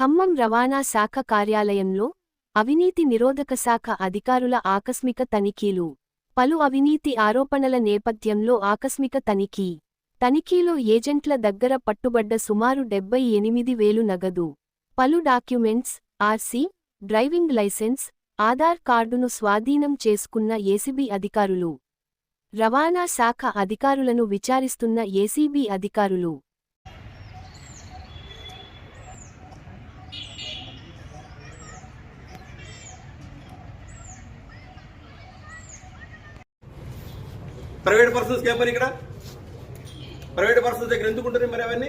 ఖమ్మం రవాణా శాఖ కార్యాలయంలో అవినీతి నిరోధక శాఖ అధికారుల ఆకస్మిక తనిఖీలు. పలు అవినీతి ఆరోపణల నేపథ్యంలో ఆకస్మిక తనిఖీ. తనిఖీలో ఏజెంట్ల దగ్గర పట్టుబడ్డ సుమారు డెబ్బై ఎనిమిది వేలు నగదు. పలు documents RC driving licence Aadhaar కార్డును స్వాధీనం చేసుకున్న ఏసీబీ అధికారులు. రవాణా శాఖ అధికారులను విచారిస్తున్న ఏసీబీ అధికారులు. ప్రైవేట్ పర్సన్స్ ఏం పని ఇక్కడ? ప్రైవేట్ పర్సన్స్ దగ్గర ఎందుకు ఉంటుంది మరి అవన్నీ?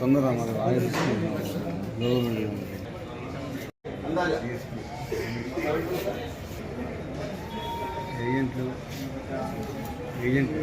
తొందర మరి బాగా తీసుకుంటున్నావు ఏజెంట్లు?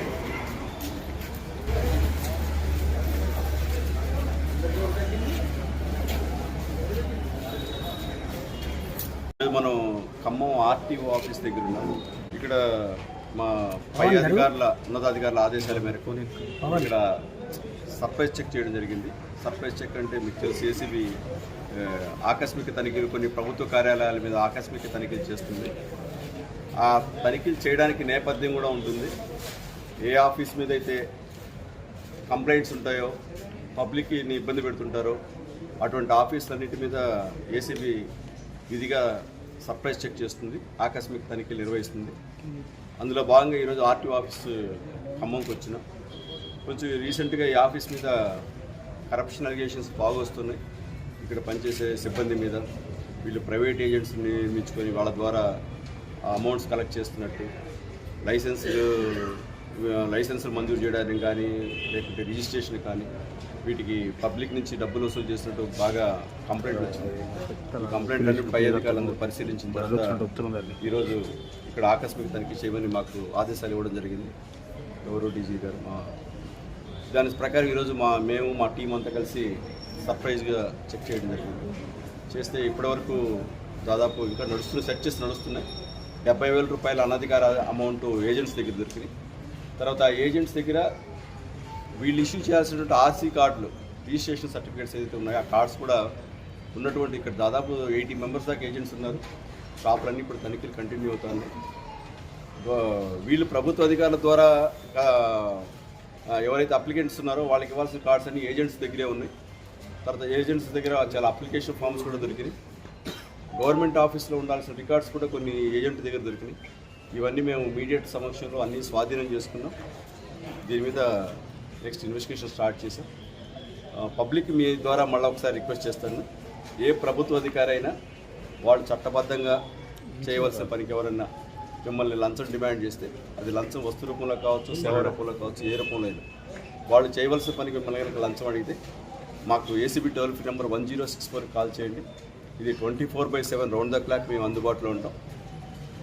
మనం ఖమ్మం ఆర్టీఓ ఆఫీస్ దగ్గర ఉన్నాము ఇక్కడ మా పై అధికారుల ఉన్నతాధికారుల ఆదేశాల మేరకు ఇక్కడ సర్ప్రైజ్ చెక్ చేయడం జరిగింది. సర్ప్రైజ్ చెక్ అంటే మీకు తెలిసి ఏసీబీ ఆకస్మిక తనిఖీలు కొన్ని ప్రభుత్వ కార్యాలయాల మీద ఆకస్మిక తనిఖీలు చేస్తుంది. ఆ తనిఖీలు చేయడానికి నేపథ్యం కూడా ఉంటుంది. ఏ ఆఫీస్ మీద అయితే కంప్లైంట్స్ ఉంటాయో పబ్లిక్ని ఇబ్బంది పెడుతుంటారో అటువంటి ఆఫీసులన్నిటి మీద ఏసీబీ విధిగా సర్ప్రైజ్ చెక్ చేస్తుంది ఆకస్మిక తనిఖీలు నిర్వహిస్తుంది. అందులో భాగంగా ఈరోజు ఆర్టీఓ ఆఫీస్ ఖమ్మంకి వచ్చిన. కొంచెం రీసెంట్గా ఈ ఆఫీస్ మీద కరప్షన్ అలిగేషన్స్ బాగా వస్తున్నాయి ఇక్కడ పనిచేసే సిబ్బంది మీద వీళ్ళు ప్రైవేట్ ఏజెంట్స్ని నియమించుకొని వాళ్ళ ద్వారా అమౌంట్స్ కలెక్ట్ చేస్తున్నట్టు. లైసెన్సులు లైసెన్సులు మంజూరు చేయడానికి కానీ లేకుంటే రిజిస్ట్రేషన్ కానీ వీటికి పబ్లిక్ నుంచి డబ్బులు వసూలు చేసినట్టు బాగా కంప్లైంట్ వచ్చింది. కంప్లైంట్ అన్ని పై అధికారులందరూ పరిశీలించిన తర్వాత ఈరోజు ఇక్కడ ఆకస్మిక తనిఖీ చేయమని మాకు ఆదేశాలు ఇవ్వడం జరిగింది. ఎవరు డీజీ గారు మా దాని ప్రకారం ఈరోజు మా మేము మా టీం అంతా కలిసి సర్ప్రైజ్గా చెక్ చేయడం జరిగింది. చేస్తే ఇప్పటివరకు దాదాపు ఇంకా నడుస్తున్న సెర్చెస్ నడుస్తున్నాయి. డెబ్బై వేల రూపాయల అనధికార అమౌంట్ ఏజెంట్స్ దగ్గర దొరికినాయి. తర్వాత ఆ ఏజెంట్స్ దగ్గర వీళ్ళు ఇష్యూ చేయాల్సినటువంటి ఆర్సీ కార్డులు రిజిస్ట్రేషన్ సర్టిఫికేట్స్ ఏదైతే ఉన్నాయో ఆ కార్డ్స్ కూడా ఉన్నటువంటి ఇక్కడ దాదాపు ఎయిటీ మెంబర్స్ దాకా ఏజెంట్స్ ఉన్నారు. షాపులన్నీ ఇప్పుడు తనిఖీలు కంటిన్యూ అవుతున్నాయి వీళ్ళు ప్రభుత్వ అధికారుల ద్వారా ఎవరైతే అప్లికెంట్స్ ఉన్నారో వాళ్ళకి ఇవ్వాల్సిన కార్డ్స్ అన్ని ఏజెంట్స్ దగ్గరే ఉన్నాయి. తర్వాత ఏజెంట్స్ దగ్గర చాలా అప్లికేషన్ ఫామ్స్ కూడా దొరికినాయి. గవర్నమెంట్ ఆఫీస్లో ఉండాల్సిన రికార్డ్స్ కూడా కొన్ని ఏజెంట్ దగ్గర దొరికినాయి. ఇవన్నీ మేము మీడియట్ సమక్షంలో అన్నీ స్వాధీనం చేసుకున్నాం. దీని మీద నెక్స్ట్ ఇన్వెస్టిగేషన్ స్టార్ట్ చేశాం. పబ్లిక్ మీ ద్వారా మళ్ళీ ఒకసారి రిక్వెస్ట్ చేస్తాను. ఏ ప్రభుత్వ అధికారి అయినా వాళ్ళు చట్టబద్ధంగా చేయవలసిన పనికి ఎవరన్నా మిమ్మల్ని లంచం డిమాండ్ చేస్తే అది లంచం వస్తు రూపంలో కావచ్చు సేవ రూపంలో కావచ్చు ఏ రూపంలో అయినా వాళ్ళు చేయవలసిన పనికి మిమ్మల్ని కనుక లంచం అడిగితే మాకు ACB toll free number one zero six four call చేయండి. ఇది twenty four by seven round the clock మేము అందుబాటులో ఉంటాం.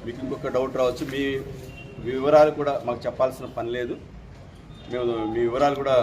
మీకు ఇంకొక డౌట్ రావచ్చు మీ మీ వివరాలు కూడా మాకు చెప్పాల్సిన పని లేదు. మేము మీ వివరాలు కూడా